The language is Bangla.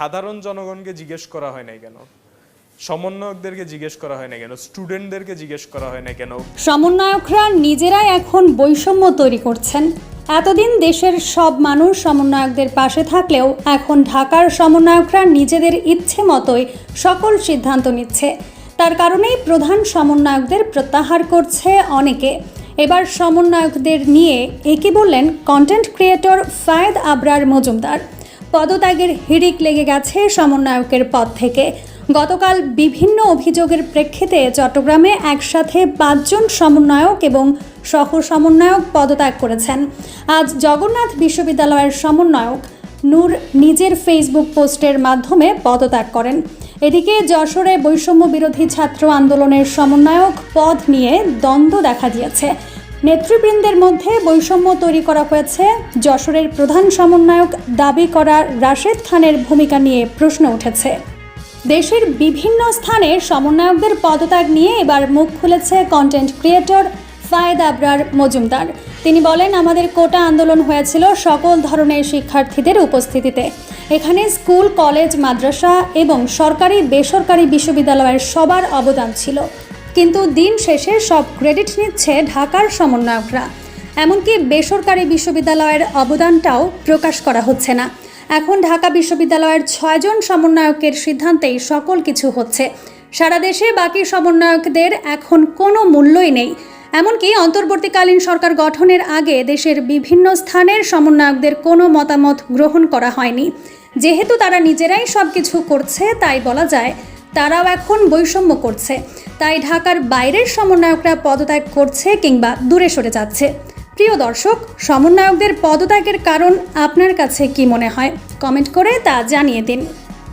সাধারণ জনগণকে জিজ্ঞেস করা হয় নাই কেন? সমন্বয়কদেরকে জিজ্ঞেস করা হয় না কেন? স্টুডেন্টদেরকে জিজ্ঞেস করা হয় না কেন? সমন্বয়করা নিজেরাই এখন বৈষম্য তৈরি করছেন। এতদিন দেশের সব মানুষ সমন্বয়কদের পাশে থাকলেও এখন ঢাকার সমন্বয়করা নিজেদের ইচ্ছে মতোই সকল সিদ্ধান্ত নিচ্ছে। তার কারণেই প্রধান সমন্বয়কদের প্রত্যাহার করছে অনেকে। এবার সমন্বয়কদের নিয়ে একে বললেন কন্টেন্ট ক্রিয়েটর ফায়েদ আবরার মজুমদার। পদত্যাগের হিড়িক লেগে গেছে সমন্বয়কের পদ থেকে। গতকাল বিভিন্ন অভিযোগের প্রেক্ষিতে চট্টগ্রামে একসাথে পাঁচজন সমন্বয়ক এবং সহ সমন্বয়ক পদত্যাগ করেছেন। আজ জগন্নাথ বিশ্ববিদ্যালয়ের সমন্বয়ক নূর নিজের ফেসবুক পোস্টের মাধ্যমে পদত্যাগ করেন। এদিকে যশোরে বৈষম্য বিরোধী ছাত্র আন্দোলনের সমন্বয়ক পদ নিয়ে দ্বন্দ্ব দেখা দিয়েছে। নেতৃবৃন্দের মধ্যে বৈষম্য তৈরি করা হয়েছে। যশোরের প্রধান সমন্বয়ক দাবি করা রাশেদ খানের ভূমিকা নিয়ে প্রশ্ন উঠেছে। দেশের বিভিন্ন স্থানে সমন্বয়কদের পদত্যাগ নিয়ে এবার মুখ খুলেছে কন্টেন্ট ক্রিয়েটর ফায়েদ আবরার মজুমদার। তিনি বলেন, আমাদের কোটা আন্দোলন হয়েছিল সকল ধরনের শিক্ষার্থীদের উপস্থিতিতে। এখানে স্কুল, কলেজ, মাদ্রাসা এবং সরকারি, বেসরকারি বিশ্ববিদ্যালয়ের সবার অবদান ছিল। কিন্তু দিন শেষে সব ক্রেডিট নিচ্ছে ঢাকার সমন্বয়করা। এমনকি বেসরকারি বিশ্ববিদ্যালয়ের অবদানটাও প্রকাশ করা হচ্ছে না। এখন ঢাকা বিশ্ববিদ্যালয়ের ছয়জন সমন্বয়কের সিদ্ধান্তেই সকল কিছু হচ্ছে। সারা দেশে বাকি সমন্বয়কদের এখন কোনো মূল্যই নেই। এমনকি অন্তর্বর্তীকালীন সরকার গঠনের আগে দেশের বিভিন্ন স্থানের সমন্বয়কদের কোনো মতামত গ্রহণ করা হয়নি। যেহেতু তারা নিজেরাই সব কিছু করছে, তাই বলা যায় তারাও এখন বৈষম্য করছে। তাই ঢাকার বাইরের সমন্বয়করা পদত্যাগ করছে কিংবা দূরে সরে যাচ্ছে। প্রিয় দর্শক, সমন্বয়কদের পদত্যাগের কারণ আপনার কাছে কি মনে হয়? কমেন্ট করে তা জানিয়ে দিন।